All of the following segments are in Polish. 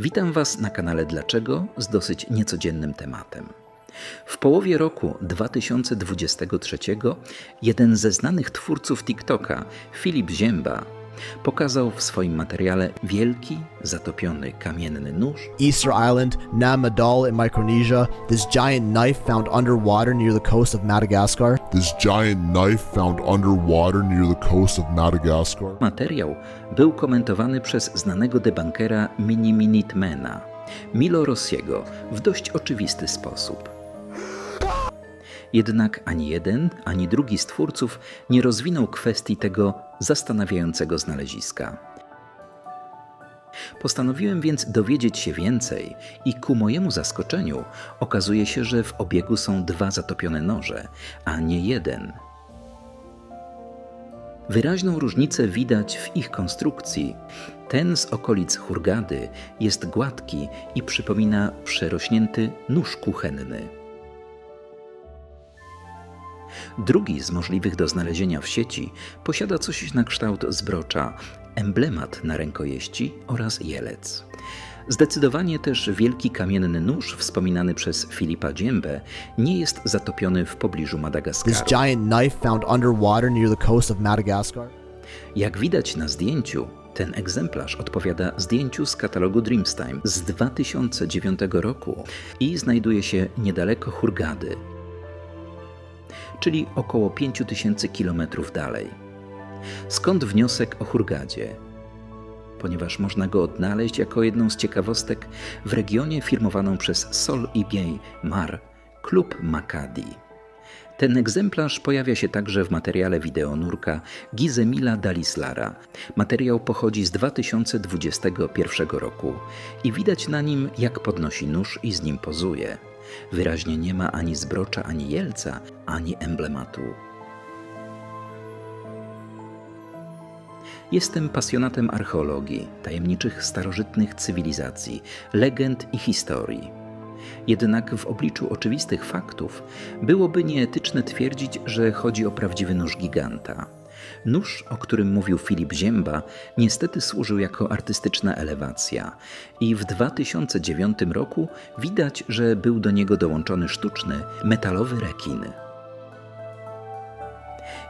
Witam Was na kanale Dlaczego z dosyć niecodziennym tematem. W połowie roku 2023 jeden ze znanych twórców TikToka, Filip Zięba, pokazał w swoim materiale wielki, zatopiony kamienny nóż Easter Island, Nam Madal in Micronesia, this giant knife found underwater near the coast of Madagascar. This giant knife found underwater near the coast of Madagascar. Materiał był komentowany przez znanego debankera Mini Minutmana, Milo Rossiego, w dość oczywisty sposób. Jednak ani jeden, ani drugi z twórców nie rozwinął kwestii tego zastanawiającego znaleziska. Postanowiłem więc dowiedzieć się więcej i ku mojemu zaskoczeniu okazuje się, że w obiegu są dwa zatopione noże, a nie jeden. Wyraźną różnicę widać w ich konstrukcji. Ten z okolic Hurgady jest gładki i przypomina przerośnięty nóż kuchenny. Drugi z możliwych do znalezienia w sieci posiada coś na kształt zbrocza, emblemat na rękojeści oraz jelec. Zdecydowanie też wielki kamienny nóż wspominany przez Filipa Dziębę nie jest zatopiony w pobliżu This Madagaskaru. giant knife found underwater near the coast of Madagascar. Jak widać na zdjęciu, ten egzemplarz odpowiada zdjęciu z katalogu Dreamstime z 2009 roku i znajduje się niedaleko Hurgady, czyli około 5000 km dalej. Skąd wniosek o Hurgadzie? Ponieważ można go odnaleźć jako jedną z ciekawostek w regionie firmowaną przez Sol i Biej Mar, klub Makadi. Ten egzemplarz pojawia się także w materiale wideo nurka Gizemila Dalislara. Materiał pochodzi z 2021 roku i widać na nim, jak podnosi nóż i z nim pozuje. Wyraźnie nie ma ani zbrocza, ani jelca, ani emblematu. Jestem pasjonatem archeologii, tajemniczych starożytnych cywilizacji, legend i historii. Jednak w obliczu oczywistych faktów byłoby nieetyczne twierdzić, że chodzi o prawdziwy nóż giganta. Nóż, o którym mówił Filip Zięba, niestety służył jako artystyczna elewacja i w 2009 roku widać, że był do niego dołączony sztuczny, metalowy rekin.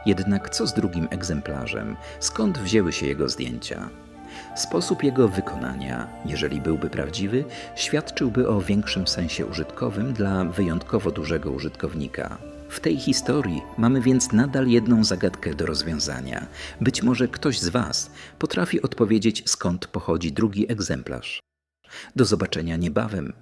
Jednak co z drugim egzemplarzem? Skąd wzięły się jego zdjęcia? Sposób jego wykonania, jeżeli byłby prawdziwy, świadczyłby o większym sensie użytkowym dla wyjątkowo dużego użytkownika. W tej historii mamy więc nadal jedną zagadkę do rozwiązania. Być może ktoś z Was potrafi odpowiedzieć, skąd pochodzi drugi egzemplarz. Do zobaczenia niebawem.